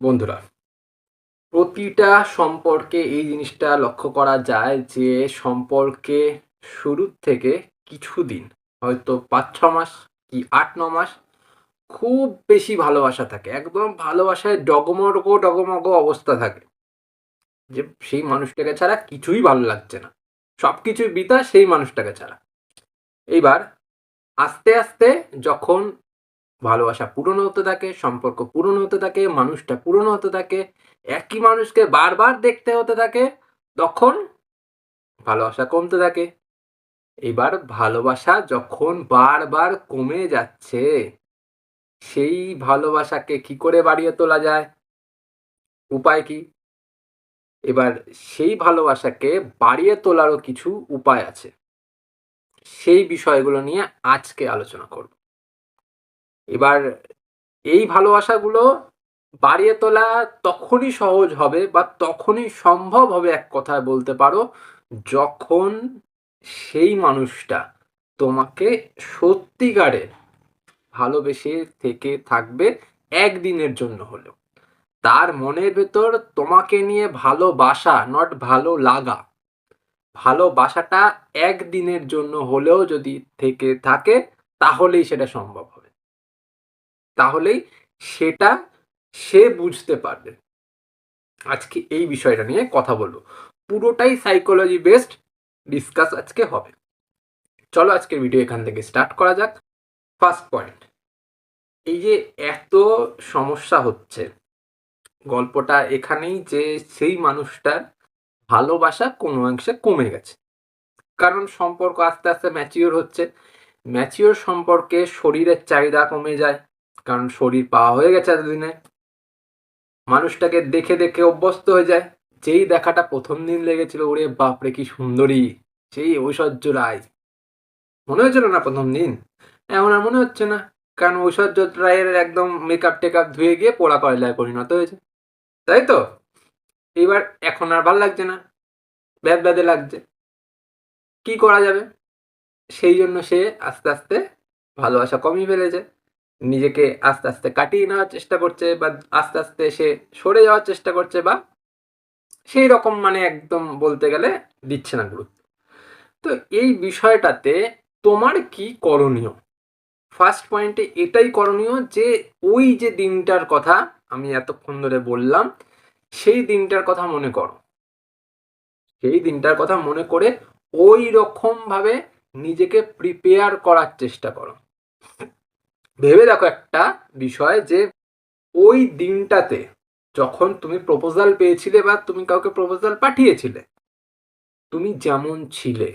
বন্ধুরা, প্রতিটা সম্পর্কে এই জিনিসটা লক্ষ্য করা যায় যে সম্পর্কে শুরুর থেকে কিছুদিন, হয়তো পাঁচ, ছ মাস কি আট, ন মাস, খুব বেশি ভালোবাসা থাকে। একদম ভালোবাসায় ডগমগ ডগমগ অবস্থা থাকে যে সেই মানুষটাকে ছাড়া কিছুই ভালো লাগছে না। সব কিছুই বিতা সেই মানুষটাকে ছাড়া। এইবার আস্তে আস্তে যখন ভালোবাসা পূরণ হতে থাকে, সম্পর্ক পূরণ হতে থাকে, মানুষটা পূরণ হতে থাকে, একই মানুষকে বারবার দেখতে হতে থাকে, তখন ভালোবাসা কমতে থাকে। এবার ভালোবাসা যখন বারবার কমে যাচ্ছে, সেই ভালোবাসাকে কি করে বাড়িয়ে তোলা যায়? উপায় কি? এবার সেই ভালোবাসাকে বাড়িয়ে তোলারও কিছু উপায় আছে। সেই বিষয়গুলো নিয়ে আজকে আলোচনা করব। এবার এই ভালোবাসাগুলো বাড়িয়ে তোলা তখনই সহজ হবে বা তখনই সম্ভব হবে এক কথায় বলতে পারো, যখন সেই মানুষটা তোমাকে সত্যিকারের ভালোবেসে থেকে থাকবে একদিনের জন্য হলেও। তার মনের ভেতর তোমাকে নিয়ে ভালোবাসা নট ভালো লাগা, ভালোবাসাটা একদিনের জন্য হলেও যদি থেকে থাকে, তাহলেই সেটা সম্ভব তাহলেই সেটা সে বুঝতে পারবে। আজকে এই বিষয়টা নিয়ে কথা বলব। পুরোটাই সাইকোলজি বেসড ডিসকাস আজকে হবে। চলো আজকের ভিডিও এখান থেকে স্টার্ট করা যাক। ফার্স্ট পয়েন্ট এই যে এত সমস্যা হচ্ছে, গল্পটা এখানেই যে সেই মানুষটার ভালোবাসা কোনো অংশে কমে গেছে। কারণ সম্পর্ক আস্তে আস্তে ম্যাচিওর হচ্ছে। ম্যাচিওর সম্পর্কে শরীরের চাহিদা কমে যায়। কারণ শরীর পাওয়া হয়ে গেছে এতদিনে। মানুষটাকে দেখে দেখে অভ্যস্ত হয়ে যায়। যেই দেখাটা প্রথম দিন লেগেছিল, ওরে বাপরে, কি সুন্দরী, সেই ঐশ্বর্য রায়। মনে হয়েছিল না প্রথম দিন? এখন আর মনে হচ্ছে না, কারণ ঐশ্বর্য রায়ের একদম মেকআপ টেকআপ ধুয়ে গিয়ে পোড়া কয়লায় পরিণত হয়েছে। তাই তো? এইবার এখন আর ভালো লাগছে না, ব্যাদ ব্যাদে লাগছে। কি করা যাবে? সেই জন্য সে আস্তে আস্তে ভালোবাসা কমই ফেলেছে। নিজেকে আস্তে আস্তে কাটিয়ে নেওয়ার চেষ্টা করছে বা আস্তে আস্তে সে সরে যাওয়ার চেষ্টা করছে বা সেই রকম মানে একদম বলতে গেলে দিচ্ছে না গুরুত্ব। তো এই বিষয়টাতে তোমার কি করণীয়? ফার্স্ট পয়েন্টে এটাই করণীয় যে ওই যে দিনটার কথা আমি এতক্ষণ ধরে বললাম, সেই দিনটার কথা মনে করো। সেই দিনটার কথা মনে করে ওই রকম ভাবে নিজেকে প্রিপেয়ার করার চেষ্টা করো। ভেবে দেখো একটা বিষয় যে ওই দিনটাতে যখন তুমি প্রপোজাল পেয়েছিলে বা তুমি কাউকে প্রপোজাল পাঠিয়েছিলে, তুমি যেমন ছিলে,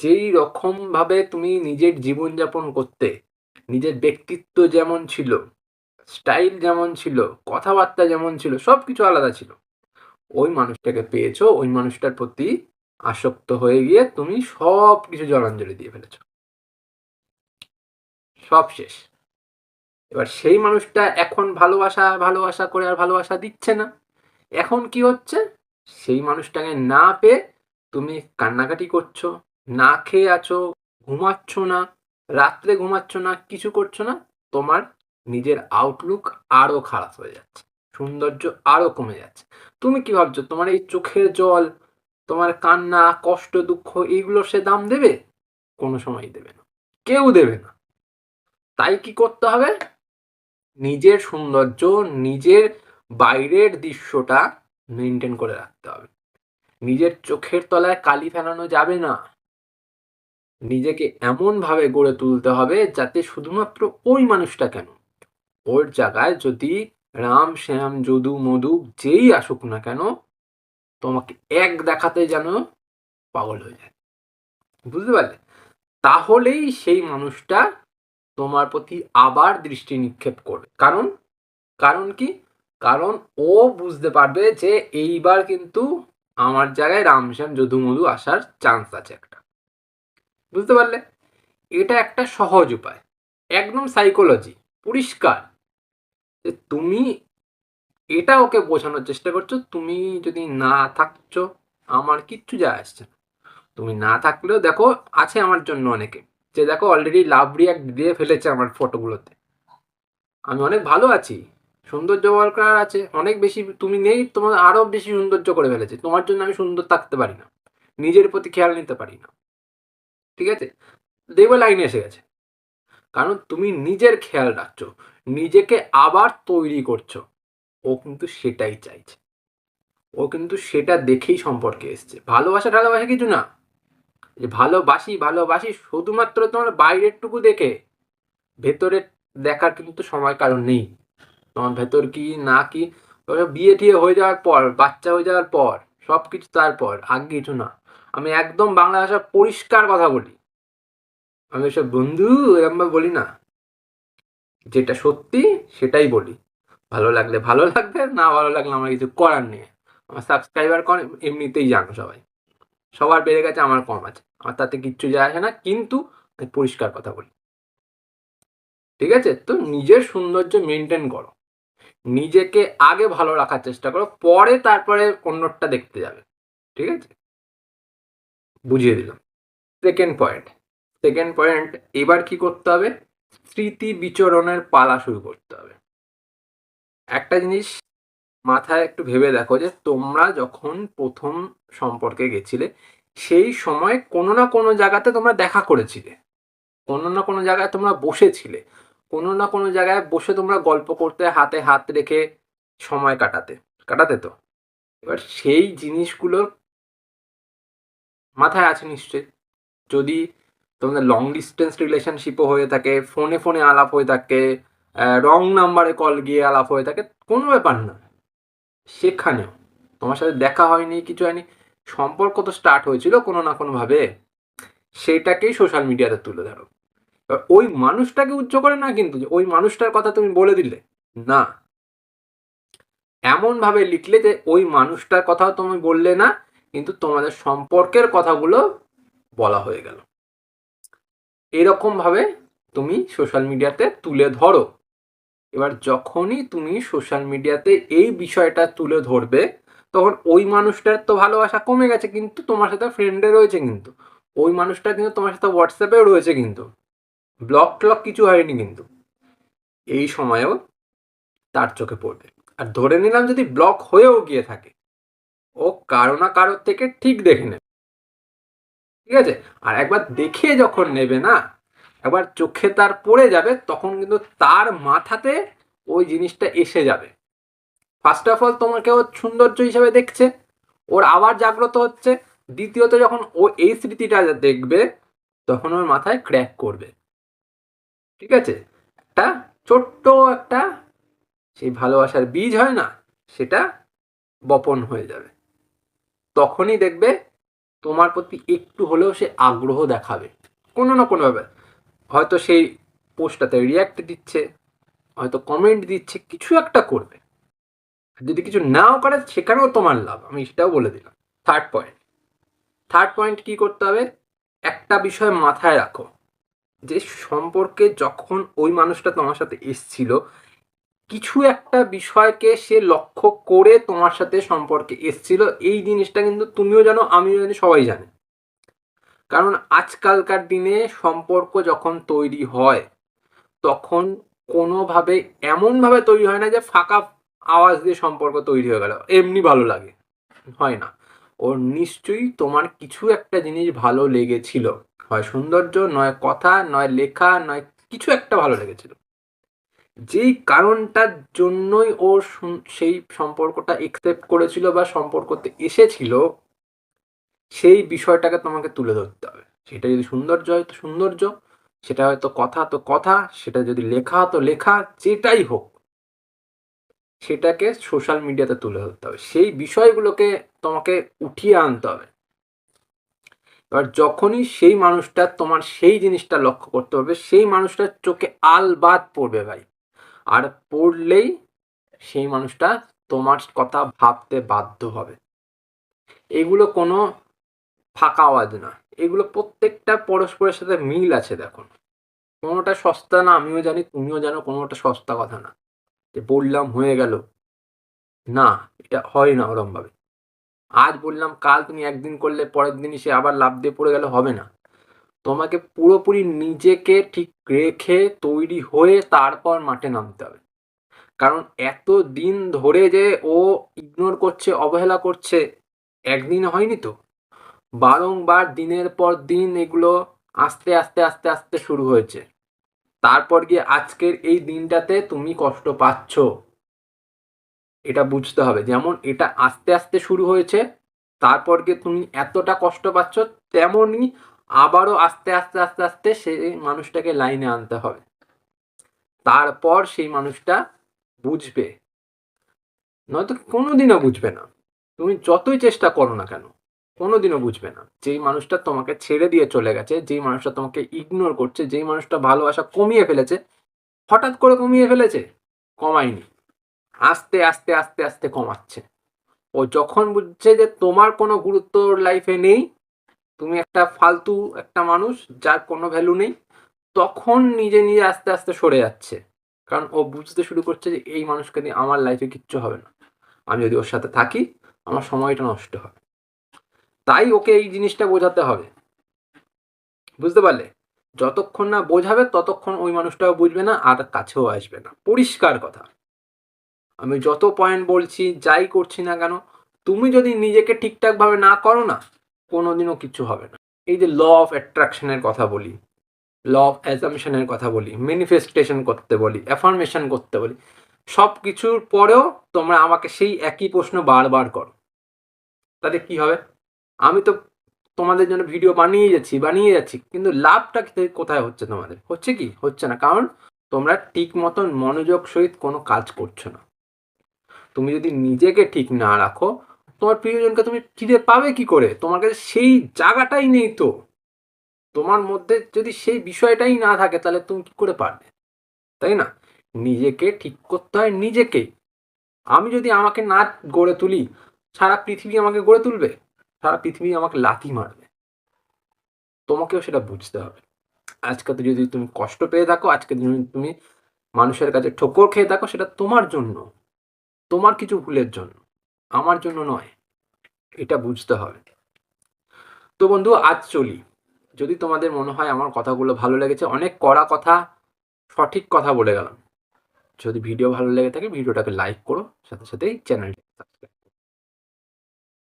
যেই রকম ভাবে তুমি নিজের জীবনযাপন করতে, নিজের ব্যক্তিত্ব যেমন ছিল স্টাইল যেমন ছিল, কথাবার্তা যেমন ছিল সব কিছু আলাদা ছিল, ওই মানুষটাকে পেয়েছ, ওই মানুষটার প্রতি আসক্ত হয়ে গিয়ে তুমি সব কিছু জলাঞ্জলি দিয়ে ফেলেছো। সব শেষ। এবার সেই মানুষটা এখন ভালোবাসা ভালোবাসা করে আর ভালোবাসা দিচ্ছে না। এখন কি হচ্ছে? সেই মানুষটাকে না পেয়ে তুমি কান্নাকাটি করছ, না খেয়ে আছো, ঘুমাচ্ছ না, রাত্রে ঘুমাচ্ছ না, কিছু করছ না, তোমার নিজের আউটলুক আরও খারাপ হয়ে যাচ্ছে, সৌন্দর্য আরও কমে যাচ্ছে। তুমি কি ভাবছ, তোমার এই চোখের জল, তোমার কান্না, কষ্ট, দুঃখ এইগুলো সে দাম দেবে? কোনো সময় দেবে না। কেউ দেবে না। তাই কি করতে হবে? নিজের সৌন্দর্য, নিজের বাইরের দৃশ্যটা মেনটেন করে রাখতে হবে। নিজের চোখের তলায় কালি ফেলানো যাবে না। নিজেকে এমনভাবে গড়ে তুলতে হবে যাতে শুধুমাত্র ওই মানুষটা কেন? ওর জায়গায় যদি রাম, শ্যাম, যদু, মধু যেই আসুক না কেন, তোমাকে এক দেখাতে যেন পাগল হয়ে যায়। বুঝতে পারলে? তাহলেই সেই মানুষটা তোমার প্রতি আবার দৃষ্টি নিক্ষেপ করবে। কারণ? কারণ কি? কারণ ও বুঝতে পারবে যে এইবার কিন্তু আমার জায়গায় রামশ্যাম যদু মধু আসার চান্স আছে একটা। বুঝতে পারলে? এটা একটা সহজ উপায়। একদম সাইকোলজি পরিষ্কার। যে তুমি এটা ওকে বোঝানোর চেষ্টা করছ, তুমি যদি না থাকছো, আমার কিচ্ছু যায় আসছে না। তুমি না থাকলেও দেখো, আছে আমার জন্য অনেকে। যে দেখো অলরেডি লাভ রিয়াক্ট দিয়ে ফেলেছে আমার ফটোগুলোতে আমি অনেক ভালো আছি, সৌন্দর্য করার আছে, অনেক বেশি তুমি নেই, তোমার আরও বেশি সৌন্দর্য করে ফেলেছে। তোমার জন্য আমি সুন্দর থাকতে পারি না, নিজের প্রতি খেয়াল নিতে পারি না। ঠিক আছে? দেখবে লাইনে এসে গেছে। কারণ তুমি নিজের খেয়াল রাখছো, নিজেকে আবার তৈরি করছ। ও কিন্তু সেটাই চাইছে। ও কিন্তু সেটা দেখেই সম্পর্কে এসছে। ভালোবাসা টালোবাসা কিছু না। যে ভালোবাসি ভালোবাসি শুধুমাত্র তোমার বাইরের টুকু দেখে। ভেতরে দেখার কিন্তু সময় কারণ নেই। তোমার ভেতর কি, না কি বিয়ে টিয়ে হয়ে যাওয়ার পর, বাচ্চা হয়ে যাওয়ার পর সব কিছু তারপর আগে কিছু না। আমি একদম বাংলা ভাষা পরিষ্কার কথা বলি। আমি সব বন্ধু এরকম বলি না। যেটা সত্যি, সেটাই বলি। ভালো লাগলে ভালো লাগবে, না ভালো লাগলে আমার কিছু করার নেই। আমার সাবস্ক্রাইবার কম, এমনিতেই জানো সবাই। সবার বেড়ে গেছে, আমার কম আছে। আমার তাতে কিচ্ছু যায় আসে না, কিন্তু আমি পরিষ্কার কথা বলি। ঠিক আছে? তো নিজের সৌন্দর্য মেনটেন করো। নিজেকে আগে ভালো রাখার চেষ্টা করো, পরে তারপরে অন্যটা দেখতে যাবে। ঠিক আছে? বুঝিয়ে দিলাম। সেকেন্ড পয়েন্ট সেকেন্ড পয়েন্ট এবার কি করতে হবে? স্মৃতি বিচরণের পালা শুরু করতে হবে। একটা জিনিস মাথায় একটু ভেবে দেখো যে তোমরা যখন প্রথম সম্পর্কে গেছিলে, সেই সময় কোনো না কোনো জায়গাতে তোমরা দেখা করেছিলে। কোনো না কোনো জায়গায় তোমরা বসেছিলে। কোনো না কোনো জায়গায় বসে তোমরা গল্প করতে, হাতে হাত রেখে সময় কাটাতে। কাটাতে তো? এবার সেই জিনিসগুলো মাথায় আছে নিশ্চয়ই যদি তোমাদের লং ডিস্টেন্স রিলেশনশিপও হয়ে থাকে ফোনে ফোনে আলাপ হয়ে থাকে রং নাম্বারে কল গিয়ে আলাপ হয়ে থাকে, কোনো ব্যাপার না। সেখানেও। তোমার সাথে দেখা হয়নি, কিছু হয়নি, সম্পর্ক তো স্টার্ট হয়েছিল কোনো না কোনোভাবে। সেটাকেই সোশ্যাল মিডিয়াতে তুলে ধরো। এবার ওই মানুষটাকে উচ্চ করে না কিন্তু ওই মানুষটার কথা তুমি বলে দিলে, না। এমনভাবে লিখলে যে ওই মানুষটার কথাও তুমি বললে না, কিন্তু তোমাদের সম্পর্কের কথাগুলো বলা হয়ে গেল। এরকম ভাবে তুমি সোশ্যাল মিডিয়াতে তুলে ধরো। এবার যখনই তুমি সোশ্যাল মিডিয়াতে এই বিষয়টা তুলে ধরবে, তখন ওই মানুষটার তো ভালোবাসা কমে গেছে কিন্তু তোমার সাথে ফ্রেন্ডে রয়েছে কিন্তু। ওই মানুষটা কিন্তু তোমার সাথে হোয়াটসঅ্যাপেও রয়েছে কিন্তু। ব্লক ট্লক কিছু হয়নি কিন্তু। এই সময়েও তার চোখে পড়বে। আর ধরে নিলাম যদি ব্লক হয়েও গিয়ে থাকে, ও কারও না কারোর থেকে ঠিক দেখে নেবে। ঠিক আছে? আর একবার দেখে যখন নেবে না একবার চোখে তার পড়ে যাবে, তখন কিন্তু তার মাথাতে ওই জিনিসটা এসে যাবে। ফার্স্ট অফ অল তোমাকে ও সৌন্দর্য হিসাবে দেখছে, ওর আবার জাগ্রত হচ্ছে। দ্বিতীয়ত, যখন ও এই স্মৃতিটা দেখবে, তখন ওর মাথায় ক্র্যাক করবে। ঠিক আছে? একটা ছোট্ট একটা সেই ভালোবাসার বীজ হয় না, সেটা বপন হয়ে যাবে। তখনই দেখবে তোমার প্রতি একটু হলেও সে আগ্রহ দেখাবে। কোনো না কোনোভাবে হয়তো সেই পোস্টটাতে রিয়াক্ট দিচ্ছে, হয়তো কমেন্ট দিচ্ছে, কিছু একটা করবে। যদি কিছু নাও করে, সেখানেও তোমার লাভ, আমি সেটাও বলে দিলাম। থার্ড পয়েন্ট থার্ড পয়েন্ট কি করতে হবে? একটা বিষয় মাথায় রাখো, যে সম্পর্কে যখন ওই মানুষটা তোমার সাথে এসছিল, কিছু একটা বিষয়কে সে লক্ষ্য করে তোমার সাথে সম্পর্কে এসছিল, এই জিনিসটা কিন্তু তুমিও জানো, আমিও জানি, সবাই জানে। কারণ আজকালকার দিনে সম্পর্ক যখন তৈরি হয়, তখন কোনোভাবে এমনভাবে তৈরি হয় না যে ফাঁকা আওয়াজ দিয়ে সম্পর্ক তৈরি হয়ে গেল, এমনি ভালো লাগে, হয় না। ওর নিশ্চয়ই তোমার কিছু একটা জিনিস ভালো লেগেছিল, হয় সৌন্দর্য, নয় কথা, নয় লেখা, নয় কিছু একটা ভালো লেগেছিল। যেই কারণটার জন্যই ও সেই সম্পর্কটা একসেপ্ট করেছিল বা সম্পর্কতে এসেছিল সেই বিষয়টাকে তোমাকে তুলে ধরতে হবে। সেটা যদি সৌন্দর্য হয়, তো সৌন্দর্য। সেটা হয়তো কথা, তো কথা। সেটা যদি লেখা তো লেখা। যেটাই হোক। সেটাকে সোশ্যাল মিডিয়াতে তুলে ধরতে হবে। সেই বিষয়গুলোকে তোমাকে উঠিয়ে আনতে হবে। এবার যখনই সেই মানুষটা তোমার সেই জিনিসটা লক্ষ্য করতে পারবে, সেই মানুষটার চোখে আলবাদ পড়বে ভাই। আর পড়লেই সেই মানুষটা তোমার কথা ভাবতে বাধ্য হবে। এগুলো কোনো ফাঁকা আওয়াজ না। এগুলো প্রত্যেকটা পরস্পরের সাথে মিল আছে, দেখুন। কোনোটা সস্তা না, আমিও জানি, তুমিও জানো, কোনোটা সস্তা কথা না। যে বললাম হয়ে গেল। না, এটা হয় না ওরমভাবে। আজ বললাম, কাল তুমি একদিন করলে, পরের দিনই সে আবার লাভ দিয়ে পড়ে গেলে হবে না। তোমাকে পুরোপুরি নিজেকে ঠিক রেখে তৈরি হয়ে তারপর মাঠে নামতে হবে। কারণ এত দিন ধরে যে ও ইগনোর করছে, অবহেলা করছে, একদিন হয়নি তো? বারংবার দিনের পর দিন এগুলো আস্তে আস্তে আস্তে আস্তে শুরু হয়েছে। তারপর গিয়ে আজকের এই দিনটাতে তুমি কষ্ট পাচ্ছ। এটা বুঝতে হবে। যেমন এটা আস্তে আস্তে শুরু হয়েছে, তারপর গিয়ে তুমি এতটা কষ্ট পাচ্ছ তেমনই আবারও আস্তে আস্তে আস্তে আস্তে সেই মানুষটাকে লাইনে আনতে হবে। তারপর সেই মানুষটা বুঝবে। নয়তো কোনোদিনও বুঝবে না। তুমি যতই চেষ্টা করো না কেন কোনোদিনও বুঝবে না। যেই মানুষটা তোমাকে ছেড়ে দিয়ে চলে গেছে, যেই মানুষটা তোমাকে ইগনোর করছে, যেই মানুষটা ভালোবাসা কমিয়ে ফেলেছে, হঠাৎ করে কমিয়ে ফেলেছে? কমায়নি। আস্তে আস্তে আস্তে আস্তে কমাচ্ছে। ও যখন বুঝছে যে তোমার কোনো গুরুত্ব লাইফে নেই, তুমি একটা ফালতু একটা মানুষ, যার কোনো ভ্যালু নেই, তখন নিজে নিজে আস্তে আস্তে সরে যাচ্ছে। কারণ ও বুঝতে শুরু করছে যে এই মানুষকে দিয়ে আমার লাইফে কিচ্ছু হবে না। আমি যদি ওর সাথে থাকি, আমার সময়টা নষ্ট হবে। তাই ওকে এই জিনিসটা বোঝাতে হবে। বুঝতে পারলে? যতক্ষণ না বোঝাবে, ততক্ষণ ওই মানুষটাও বুঝবে না, আর কাছেও আসবে না। পরিষ্কার কথা। আমি যত পয়েন্ট বলছি, যাই করছি না কেন, তুমি যদি নিজেকে ঠিকঠাকভাবে না করো না, কোনোদিনও কিছু হবে না। এই যে ল অফ অ্যাট্রাকশনের কথা বলি ল অফ অ্যাজামশনের কথা বলি ম্যানিফেস্টেশন করতে বলি অ্যাফার্মেশন করতে বলি সব কিছুর পরেও তোমরা আমাকে সেই একই প্রশ্ন বারবার করো। তাতে কি হবে? আমি তো তোমাদের জন্য ভিডিও বানিয়ে যাচ্ছি বানিয়ে যাচ্ছি, কিন্তু লাভটা কোথায় হচ্ছে তোমাদের? হচ্ছে কি? হচ্ছে না, কারণ তোমরা ঠিক মতন মনোযোগ সহিত কোনো কাজ করছ না। তুমি যদি নিজেকে ঠিক না রাখো, তোমার প্রিয়জনকে তুমি ফিরে পাবে কি করে? তোমার কাছে সেই জায়গাটাই নেই তো। তোমার মধ্যে যদি সেই বিষয়টাই না থাকে, তাহলে তুমি কি করে পারবে? তাই না? নিজেকে ঠিক করতে হয় নিজেকেই আমি যদি আমাকে না গড়ে তুলি, সারা পৃথিবী আমাকে গড়ে তুলবে? সারা পৃথিবী আমাকে লাথি মারবে। তোমাকেও সেটা বুঝতে হবে। আজকে তো যদি তুমি কষ্ট পেয়ে থাকো, আজকে যদি তুমি মানুষের কাছে ঠোকর খেয়ে থাকো, সেটা তোমার জন্য, তোমার কিছু ভুলের জন্য, আমার জন্য নয়। এটা বুঝতে হবে। তো বন্ধু, আজ চলি। যদি তোমাদের মনে হয় আমার কথাগুলো ভালো লেগেছে, অনেক কড়া কথা, সঠিক কথা বলে গেলাম। যদি ভিডিও ভালো লেগে থাকে ভিডিওটাকে লাইক করো, সাথে সাথেই চ্যানেলটি সাবস্ক্রাইব